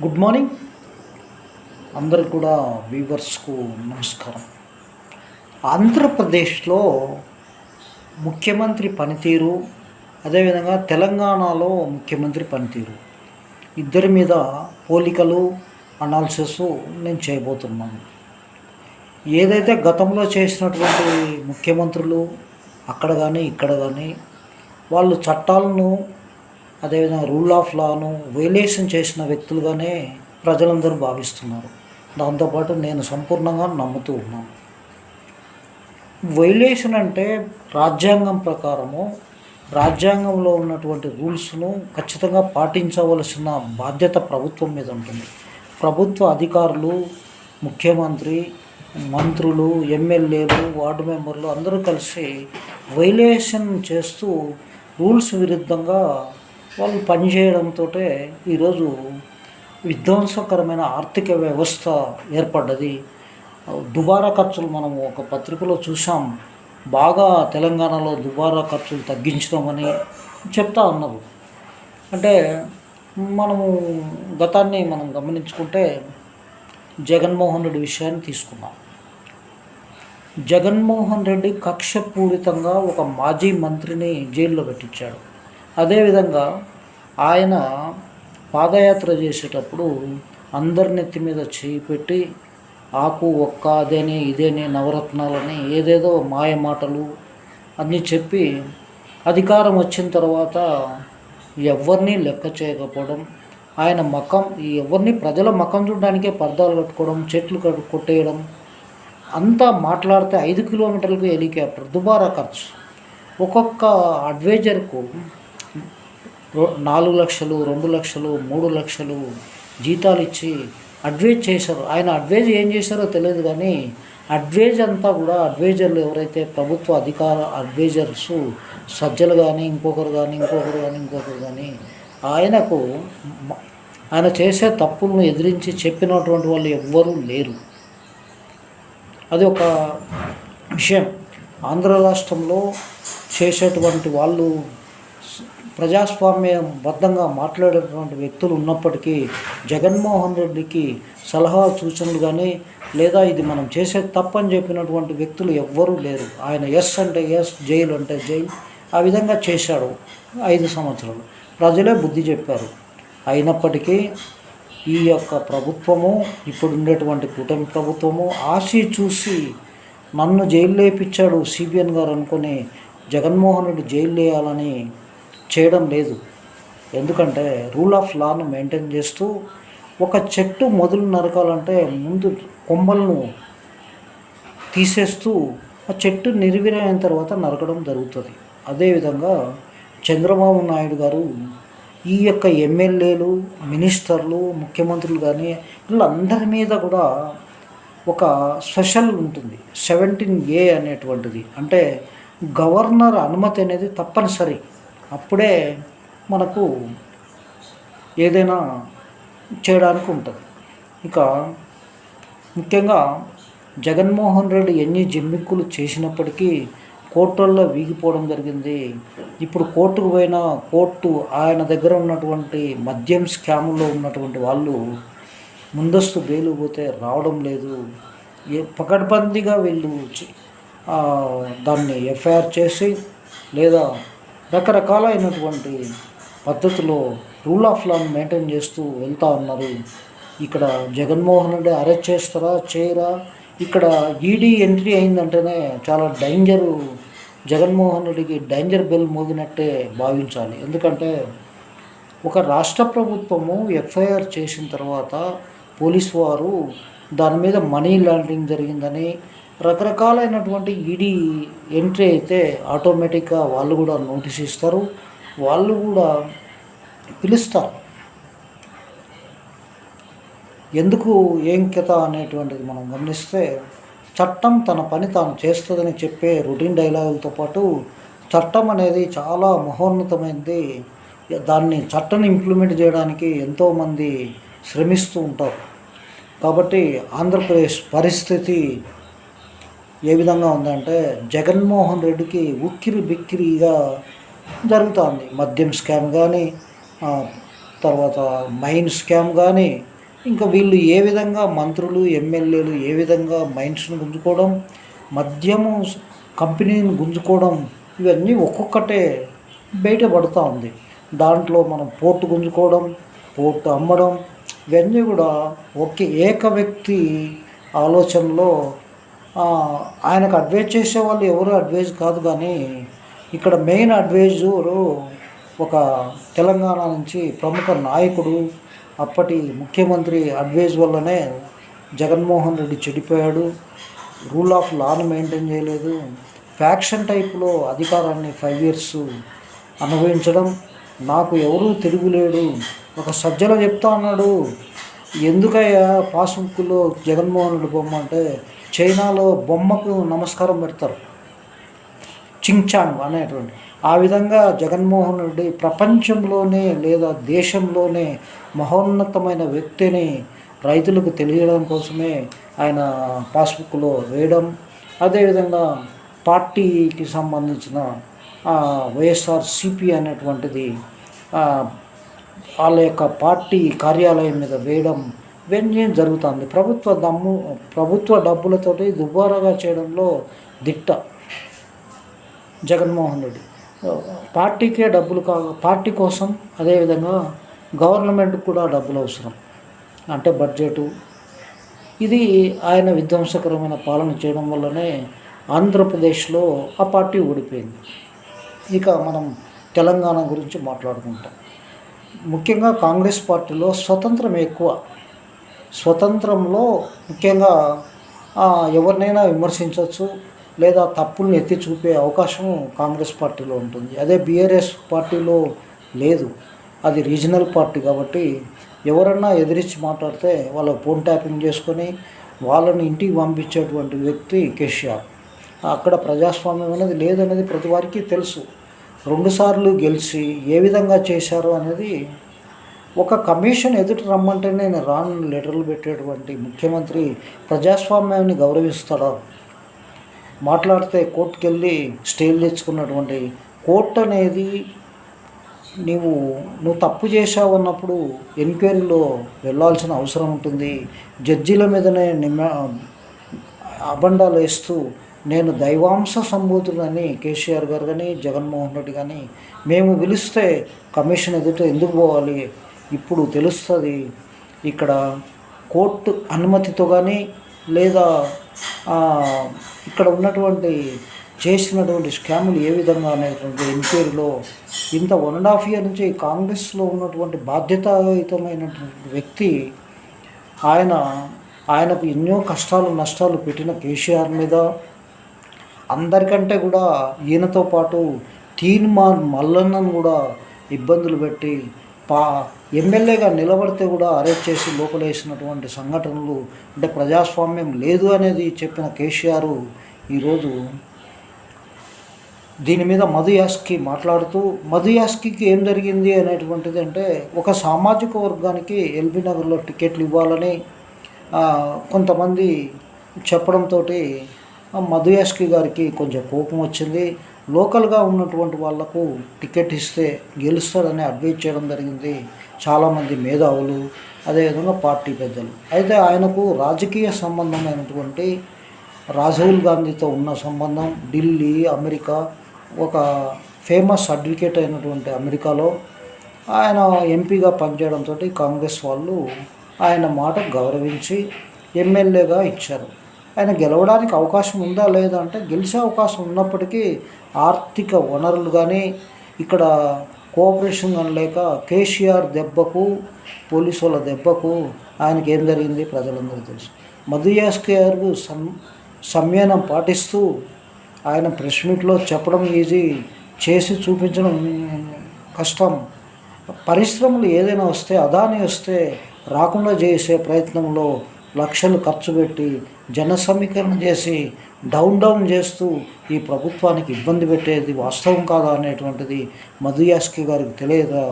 Good morning. అందరికి కూడా వీవర్స్కు నమస్కారం. ఆంధ్రప్రదేశ్లో ముఖ్యమంత్రి పనితీరు అదేవిధంగా తెలంగాణలో ముఖ్యమంత్రి పనితీరు. ఇద్దరి మీద పోలికలు అనాలిసిస్ నేను చేయబోతున్నాను. ఏదైతే గతంలో చేసినటువంటి ముఖ్యమంత్రులు అక్కడ కానీ ఇక్కడ కానీ వాళ్ళు చట్టాలను అదేవిధంగా రూల్ ఆఫ్ లాను వైలేషన్ చేసిన వ్యక్తులుగానే ప్రజలందరూ భావిస్తున్నారు. దాంతోపాటు నేను సంపూర్ణంగా నమ్ముతూ ఉన్నాను. వైలేషన్ అంటే రాజ్యాంగం ప్రకారము రాజ్యాంగంలో ఉన్నటువంటి రూల్స్ను ఖచ్చితంగా పాటించవలసిన బాధ్యత ప్రభుత్వం మీద ఉంటుంది. ప్రభుత్వ అధికారులు ముఖ్యమంత్రి మంత్రులు ఎమ్మెల్యేలు వార్డు మెంబర్లు అందరూ కలిసి వైలేషన్ చేస్తూ రూల్స్ విరుద్ధంగా వాళ్ళు పనిచేయడంతో ఈరోజు విధ్వంసకరమైన ఆర్థిక వ్యవస్థ ఏర్పడ్డది. దుబారా ఖర్చులు మనం ఒక పత్రికలో చూసాం బాగా తెలంగాణలో దుబారా ఖర్చులు తగ్గించడమని చెప్తా ఉన్నారు. అంటే మనము గతాన్ని మనం గమనించుకుంటే జగన్మోహన్ రెడ్డి విషయాన్ని తీసుకున్నాం. జగన్మోహన్ రెడ్డి కక్షపూరితంగా ఒక మాజీ మంత్రిని జైల్లో పెట్టించాడు. అదేవిధంగా ఆయన పాదయాత్ర చేసేటప్పుడు అందరి నెత్తి మీద చేయి పెట్టి ఆకు ఒక్క అదేనే ఇదేనే నవరత్నాలని ఏదేదో మాయ మాటలు అన్నీ చెప్పి అధికారం వచ్చిన తర్వాత ఎవరిని లెక్క చేయకపోవడం ఆయన మకం ఎవరిని ప్రజల మకం చూడడానికే పర్దాలు కట్టుకోవడం చెట్లు కట్టు కొట్టేయడం అంతా మాట్లాడితే ఐదు కిలోమీటర్లకు హెలికాప్టర్ దుబారా ఖర్చు. ఒక్కొక్క అడ్వైజర్కు నాలుగు లక్షలు రెండు లక్షలు మూడు లక్షలు జీతాలు ఇచ్చి అడ్వైజ్ చేశారు. ఆయన అడ్వైజ్ ఏం చేశారో తెలియదు కానీ అడ్వైజ్ అంతా కూడా అడ్వైజర్లు ఎవరైతే ప్రభుత్వ అధికార అడ్వైజర్స్ సజ్జలు కానీ ఇంకొకరు కానీ ఇంకొకరు కానీ ఇంకొకరు కానీ ఆయనకు ఆయన చేసే తప్పులను ఎదిరించి చెప్పినటువంటి వాళ్ళు ఎవ్వరూ లేరు. అది ఒక విషయం. ఆంధ్ర రాష్ట్రంలో చేసేటువంటి వాళ్ళు ప్రజాస్వామ్యబద్ధంగా ప్రజాస్వామ్యం మాట్లాడేటువంటి వ్యక్తులు ఉన్నప్పటికీ జగన్మోహన్ రెడ్డికి సలహా సూచనలు కానీ లేదా ఇది మనం చేసే తప్పని చెప్పినటువంటి వ్యక్తులు ఎవ్వరూ లేరు. ఆయన ఎస్ అంటే ఎస్ జైలు అంటే జైలు ఆ విధంగా చేశాడు ఐదు సంవత్సరాలు. ప్రజలే బుద్ధి చెప్పారు. అయినప్పటికీ ఈ యొక్క ప్రభుత్వము ఇప్పుడు ఉండేటువంటి కూటమి ప్రభుత్వము ఆశి చూసి నన్ను జైలు లేపించాడు సిబిఎన్ గారు అనుకొని జగన్మోహన్ రెడ్డి జైలు వేయాలని చేయడం లేదు. ఎందుకంటే రూల్ ఆఫ్ లాను మెయింటైన్ చేస్తూ ఒక చెట్టు మొదలు నరకాలంటే ముందు కొమ్మలను తీసేస్తూ ఆ చెట్టు నిర్వీర్యమైన తర్వాత నరకడం జరుగుతుంది. అదేవిధంగా చంద్రబాబు నాయుడు గారు ఈ యొక్క ఎమ్మెల్యేలు మినిస్టర్లు ముఖ్యమంత్రులు కానీ వీళ్ళందరి మీద కూడా ఒక స్పెషల్ ఉంటుంది. సెవెంటీన్ ఏ అనేటువంటిది. అంటే గవర్నర్ అనుమతి అనేది తప్పనిసరి. అప్పుడే మనకు ఏదైనా చేయడానికి ఉంటుంది. ఇక ముఖ్యంగా జగన్మోహన్ రెడ్డి ఎన్ని జిమ్మిక్కులు చేసినప్పటికీ కోర్టుల్లో వీగిపోవడం జరిగింది. ఇప్పుడు కోర్టుకు పోయిన కోర్టు ఆయన దగ్గర ఉన్నటువంటి మద్యం స్కాముల్లో ఉన్నటువంటి వాళ్ళు ముందస్తు బెయిలు పోతే రావడం లేదు. ఏ పకడ్బందీగా వీళ్ళు దాన్ని ఎఫ్ఐఆర్ చేసి లేదా రకరకాలైనటువంటి పద్ధతిలో రూల్ ఆఫ్ లాను మెయింటైన్ చేస్తూ వెళ్తూ ఉన్నారు. ఇక్కడ జగన్మోహన్ రెడ్డి అరెస్ట్ చేస్తారా చేయరా? ఇక్కడ ఈడీ ఎంట్రీ అయిందంటేనే చాలా డేంజరు జగన్మోహన్ రెడ్డికి డేంజర్ బెల్ మోగినట్టే భావించాలి. ఎందుకంటే ఒక రాష్ట్ర ప్రభుత్వము ఎఫ్ఐఆర్ చేసిన తర్వాత పోలీస్ వారు దాని మీద మనీ లాండరింగ్ జరిగిందని రకరకాలైనటువంటి ఈడీ ఎంట్రీ అయితే ఆటోమేటిక్గా వాళ్ళు కూడా నోటీస్ ఇస్తారు. వాళ్ళు కూడా పిలుస్తారు. ఎందుకు ఏం కథ అనేటువంటిది మనం గమనిస్తే చట్టం తన పని తాను చేస్తుందని చెప్పే రొటీన్ డైలాగులతో పాటు చట్టం అనేది చాలా మహోన్నతమైనది దాన్ని చట్టాన్ని ఇంప్లిమెంట్ చేయడానికి ఎంతోమంది శ్రమిస్తూ ఉంటారు. కాబట్టి ఆంధ్రప్రదేశ్ పరిస్థితి ఏ విధంగా ఉందంటే జగన్మోహన్ రెడ్డికి ఉక్కిరి బిక్కిరిగా జరుగుతోంది. మద్యం స్కామ్ కానీ తర్వాత మైన్ స్కామ్ కానీ ఇంకా వీళ్ళు ఏ విధంగా మంత్రులు ఎమ్మెల్యేలు ఏ విధంగా మైన్స్ను గుంజుకోవడం మద్యము కంపెనీని గుంజుకోవడం ఇవన్నీ ఒక్కొక్కటే బయటపడుతూ ఉంది దాంట్లో మనం పోర్టు గుంజుకోవడం పోర్టు అమ్మడం ఇవన్నీ కూడా ఒకే ఏక వ్యక్తి ఆలోచనలో ఆయనకు అడ్వైజ్ చేసే వాళ్ళు ఎవరు అడ్వైజ్ కాదు కానీ ఇక్కడ మెయిన్ అడ్వైజరు ఒక తెలంగాణ నుంచి ప్రముఖ నాయకుడు అప్పటి ముఖ్యమంత్రి అడ్వైజ్ వల్లనే జగన్మోహన్ రెడ్డి చెడిపోయాడు. రూల్ ఆఫ్ లాను మెయింటైన్ చేయలేదు. ఫ్యాక్షన్ టైప్లో అధికారాన్ని ఫైవ్ ఇయర్స్ అనుభవించడం. నాకు ఎవరూ తిరుగులేడు ఒక సజ్జల చెప్తా అన్నాడు. ఎందుకయ్యా పాస్బుక్లో జగన్మోహన్ రెడ్డి బొమ్మ అంటే చైనాలో బొమ్మకు నమస్కారం పెడతారు. చింగ్చాంగ్ అనేటువంటి. ఆ విధంగా జగన్మోహన్ రెడ్డి ప్రపంచంలోనే లేదా దేశంలోనే మహోన్నతమైన వ్యక్తిని రైతులకు తెలియడం కోసమే ఆయన పాస్బుక్లో వేయడం అదేవిధంగా పార్టీకి సంబంధించిన వైఎస్ఆర్ సిపి అనేటువంటిది వాళ్ళ యొక్క పార్టీ కార్యాలయం మీద వేయడం ఇవన్నీ జరుగుతుంది? ప్రభుత్వ దమ్ము ప్రభుత్వ డబ్బులతోటి దుబారాగా చేయడంలో దిట్ట జగన్మోహన్ రెడ్డి. పార్టీకే డబ్బులు కా పార్టీ కోసం అదేవిధంగా గవర్నమెంట్ కూడా డబ్బులు అవసరం. అంటే బడ్జెటు. ఇది ఆయన విధ్వంసకరమైన పాలన చేయడం వల్లనే ఆంధ్రప్రదేశ్లో ఆ పార్టీ ఓడిపోయింది ఇక మనం తెలంగాణ గురించి మాట్లాడుకుంటాం. ముఖ్యంగా కాంగ్రెస్ పార్టీలో స్వతంత్రం ఎక్కువ. స్వతంత్రంలో ముఖ్యంగా ఎవరినైనా విమర్శించవచ్చు లేదా తప్పుల్ని ఎత్తి చూపే అవకాశం కాంగ్రెస్ పార్టీలో ఉంటుంది. అదే బీఆర్ఎస్ పార్టీలో లేదు. అది రీజనల్ పార్టీ కాబట్టి ఎవరన్నా ఎదిరించి మాట్లాడితే వాళ్ళ ఫోన్ ట్యాపింగ్ చేసుకొని వాళ్ళని ఇంటికి పంపించేటువంటి వ్యక్తి కేసీఆర్. అక్కడ ప్రజాస్వామ్యం అనేది లేదనేది ప్రతి వారికి తెలుసు. రెండుసార్లు గెలిచి ఏ విధంగా చేశారు అనేది ఒక కమిషన్ ఎదుటి రమ్మంటే నేను రాను లెటర్లు పెట్టేటువంటి ముఖ్యమంత్రి ప్రజాస్వామ్యాన్ని గౌరవిస్తాడా? మాట్లాడితే కోర్టుకు వెళ్ళి స్టేలు తెచ్చుకున్నటువంటి కోర్టు అనేది నీవు నువ్వు తప్పు చేశావు అన్నప్పుడు ఎంక్వైరీలో వెళ్ళాల్సిన అవసరం ఉంటుంది. జడ్జీల మీదనే నిమ్మ అబండాలు వేస్తూ నేను దైవాంశ సంబూతుడని కేసీఆర్ గారు కానీ జగన్మోహన్ రెడ్డి కానీ మేము పిలిస్తే కమిషన్ ఎదుట ఎందుకు పోవాలి? ఇప్పుడు తెలుస్తుంది ఇక్కడ కోర్టు అనుమతితో కానీ లేదా ఇక్కడ ఉన్నటువంటి చేసినటువంటి స్కాములు ఏ విధంగా అనేటువంటి ఎంక్వైరీలో ఇంత వన్ అండ్ హాఫ్ ఇయర్ నుంచి కాంగ్రెస్లో ఉన్నటువంటి బాధ్యతాయుతమైనటువంటి వ్యక్తి ఆయన ఆయనకు ఎన్నో కష్టాలు నష్టాలు పెట్టిన కేసీఆర్ మీద అందరికంటే కూడా ఈయనతో పాటు తీన్మాన్ మల్లన్నను కూడా ఇబ్బందులు పెట్టి పా ఎమ్మెల్యేగా నిలబడితే కూడా అరెస్ట్ చేసి లోపలేసినటువంటి సంఘటనలు అంటే ప్రజాస్వామ్యం లేదు అనేది చెప్పిన కేసీఆర్ ఈరోజు దీని మీద మధుయాస్కి మాట్లాడుతూ మధుయాస్కి ఏం జరిగింది అనేటువంటిది అంటే ఒక సామాజిక వర్గానికి ఎల్బీ నగర్లో టికెట్లు ఇవ్వాలని కొంతమంది చెప్పడంతో మధుయాస్కి గారికి కొంచెం కోపం వచ్చింది. లోకల్గా ఉన్నటువంటి వాళ్ళకు టికెట్ ఇస్తే గెలుస్తారని అడ్వైజ్ చేయడం జరిగింది చాలామంది మేధావులు అదేవిధంగా పార్టీ పెద్దలు. అయితే ఆయనకు రాజకీయ సంబంధమైనటువంటి రాజీవ్ గాంధీతో ఉన్న సంబంధం ఢిల్లీ అమెరికా ఒక ఫేమస్ అడ్వకేట్ అయినటువంటి అమెరికాలో ఆయన ఎంపీగా పనిచేయడంతో కాంగ్రెస్ వాళ్ళు ఆయన మాట గౌరవించి ఎమ్మెల్యేగా ఇచ్చారు. ఆయన గెలవడానికి అవకాశం ఉందా లేదా అంటే గెలిచే అవకాశం ఉన్నప్పటికీ ఆర్థిక వనరులు కానీ ఇక్కడ కోఆపరేషన్ కానీ లేక కేసీఆర్ దెబ్బకు పోలీసు వాళ్ళ దెబ్బకు ఆయనకి ఏం జరిగింది ప్రజలందరూ తెలుసు. మధు గారు సం సంయనం పాటిస్తూ ఆయన ప్రెస్ మీట్లో చెప్పడం ఈజీ చేసి చూపించడం కష్టం. పరిశ్రమలు ఏదైనా వస్తే అదాని వస్తే రాకుండా చేసే ప్రయత్నంలో లక్షలు ఖర్చు పెట్టి జన సమీకరణ చేసి డౌన్ డౌన్ చేస్తూ ఈ ప్రభుత్వానికి ఇబ్బంది పెట్టేది వాస్తవం కాదా అనేటువంటిది మధుయాస్కి గారికి తెలియదా?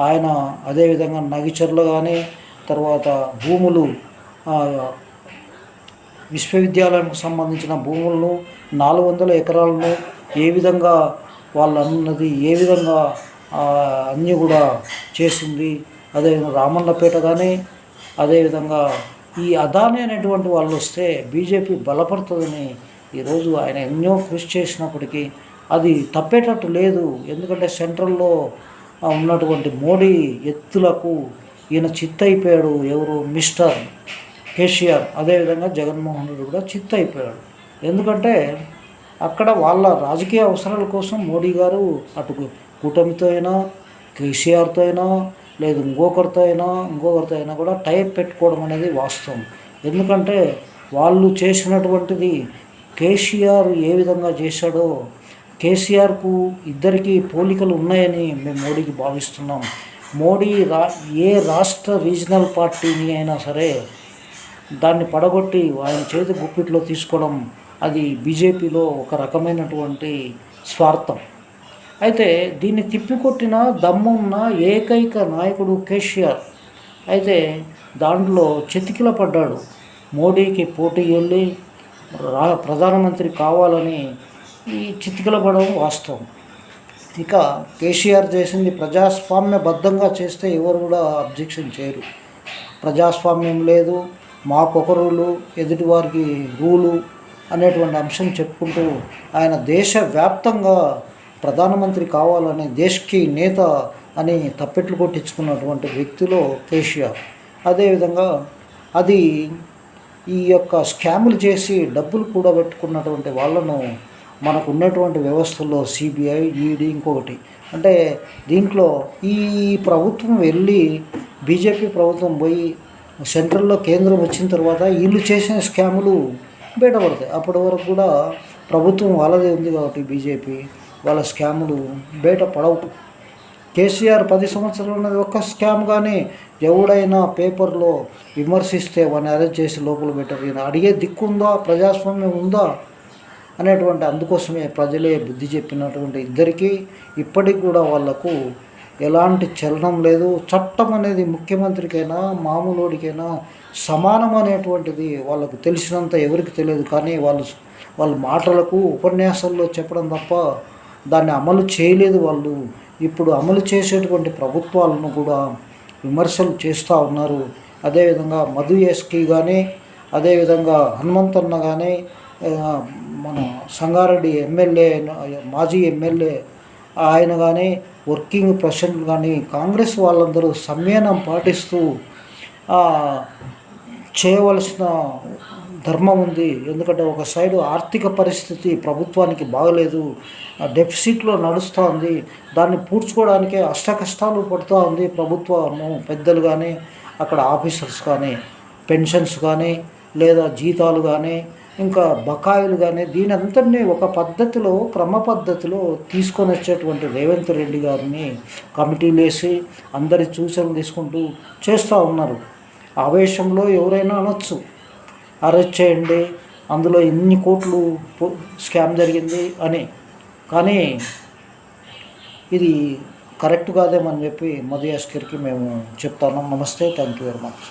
ఆయన అదేవిధంగా నగిచర్లు కానీ తర్వాత భూములు విశ్వవిద్యాలయానికి సంబంధించిన భూములను నాలుగు వందల ఎకరాలను ఏ విధంగా వాళ్ళు అన్నది ఏ విధంగా అన్నీ కూడా చేసింది. అదేవిధంగా రామన్నపేట కానీ అదేవిధంగా ఈ అదాని అనేటువంటి వాళ్ళు వస్తే బీజేపీ బలపడుతుందని ఈరోజు ఆయన ఎన్నో కృషి చేసినప్పటికీ అది తప్పేటట్టు లేదు. ఎందుకంటే సెంట్రల్లో ఉన్నటువంటి మోడీ ఎత్తులకు ఈయన చిత్తయిపోయాడు ఎవరు? Mister KCR. అదేవిధంగా జగన్మోహన్ రెడ్డి కూడా చిత్తయిపోయాడు ఎందుకంటే అక్కడ వాళ్ళ రాజకీయ అవసరాల కోసం మోడీ గారు అటు కూటమితో అయినా కేసీఆర్తో అయినా లేదు ఇంకొకరితో అయినా ఇంకొకరితో అయినా కూడా టైప్ పెట్టుకోవడం అనేది వాస్తవం. ఎందుకంటే వాళ్ళు చేసినటువంటిది కేసీఆర్ ఏ విధంగా చేశాడో కేసీఆర్కు ఇద్దరికి పోలికలు ఉన్నాయని మేము మోడీకి భావిస్తున్నాం. మోడీ రా ఏ రాష్ట్ర రీజనల్ పార్టీని అయినా సరే దాన్ని పడగొట్టి ఆయన చేతి గుప్పిట్లో తీసుకోవడం అది బీజేపీలో ఒక రకమైనటువంటి స్వార్థం. అయితే దీన్ని తిప్పికొట్టిన దమ్మున్న ఏకైక నాయకుడు కేసీఆర్. అయితే దాంట్లో చెతికిల పడ్డాడు. మోడీకి పోటీ వెళ్ళి రా ప్రధానమంత్రి కావాలని ఈ చితికిల పడడం వాస్తవం. ఇక కేసీఆర్ చేసింది ప్రజాస్వామ్యబద్ధంగా చేస్తే ఎవరు కూడా అబ్జెక్షన్ చేయరు. ప్రజాస్వామ్యం లేదు మాకొక రూలు ఎదుటివారికి రూలు అనేటువంటి అంశం చెప్పుకుంటూ ఆయన దేశవ్యాప్తంగా ప్రధానమంత్రి కావాలని దేశ్కి నేత అని తప్పెట్లు కొట్టించుకున్నటువంటి వ్యక్తిలో కేసీఆర్. అదేవిధంగా అది ఈ యొక్క స్కాములు చేసి డబ్బులు కూడా పెట్టుకున్నటువంటి వాళ్ళను మనకు ఉన్నటువంటి వ్యవస్థల్లో సిబిఐ ఈడీ ఇంకొకటి. అంటే దీంట్లో ఈ ప్రభుత్వం వెళ్ళి బీజేపీ ప్రభుత్వం పోయి సెంట్రల్లో కేంద్రం వచ్చిన తర్వాత వీళ్ళు చేసిన స్కాములు బయటపడతాయి. అప్పటి వరకు కూడా ప్రభుత్వం వాళ్ళదే ఉంది కాబట్టి బీజేపీ. వాళ్ళ స్కాములు బయట పడవు. కేసీఆర్ పది సంవత్సరాలు ఉన్నది ఒక్క స్కామ్ కానీ ఎవడైనా పేపర్లో విమర్శిస్తే వాడిని అరెస్ట్ చేసి లోపల పెట్టారు. ఈయన అడిగే దిక్కు ఉందా ప్రజాస్వామ్యం ఉందా అనేటువంటి అందుకోసమే ప్రజలే బుద్ధి చెప్పినటువంటి ఇద్దరికీ ఇప్పటికి కూడా వాళ్ళకు ఎలాంటి చలనం లేదు. చట్టం అనేది ముఖ్యమంత్రికైనా మామూలుడికైనా సమానం అనేటువంటిది వాళ్ళకు తెలిసినంత ఎవరికి తెలియదు. కానీ వాళ్ళు వాళ్ళ మాటలకు ఉపన్యాసాల్లో చెప్పడం తప్ప దాన్ని అమలు చేయలేదు వాళ్ళు. ఇప్పుడు అమలు చేసేటువంటి ప్రభుత్వాలను కూడా విమర్శలు చేస్తూ ఉన్నారు. అదేవిధంగా మధు ఎస్కి కానీ అదేవిధంగా హనుమంతన్న కానీ మన సంగారెడ్డి ఎమ్మెల్యే మాజీ ఎమ్మెల్యే ఆయన కానీ వర్కింగ్ ప్రెసిడెంట్ కానీ కాంగ్రెస్ వాళ్ళందరూ సమ్మేళనం పాటిస్తూ చేయవలసిన ధర్మం ఉంది. ఎందుకంటే ఒక సైడు ఆర్థిక పరిస్థితి ప్రభుత్వానికి బాగలేదు. డెఫిసిట్లో నడుస్తూ ఉంది దాన్ని పూడ్చుకోవడానికే అష్ట కష్టాలు పడుతూ ఉంది ప్రభుత్వము. పెద్దలు కానీ అక్కడ ఆఫీసర్స్ కానీ పెన్షన్స్ కానీ లేదా జీతాలు కానీ ఇంకా బకాయిలు కానీ దీని అంతటినీ ఒక పద్ధతిలో క్రమ పద్ధతిలో తీసుకొని వచ్చేటువంటి రేవంత్ రెడ్డి గారిని కమిటీలు వేసి అందరి సూచనలు తీసుకుంటూ చేస్తూ ఉన్నారు. ఆవేశంలో ఎవరైనా అనొచ్చు. అరెస్ట్ చేయండి. అందులో ఇన్ని కోట్లు స్కామ్ జరిగింది అని. కానీ ఇది కరెక్ట్ కాదేమని చెప్పి మధు యాస్కర్కి మేము చెప్తాను నమస్తే. Thank you very much.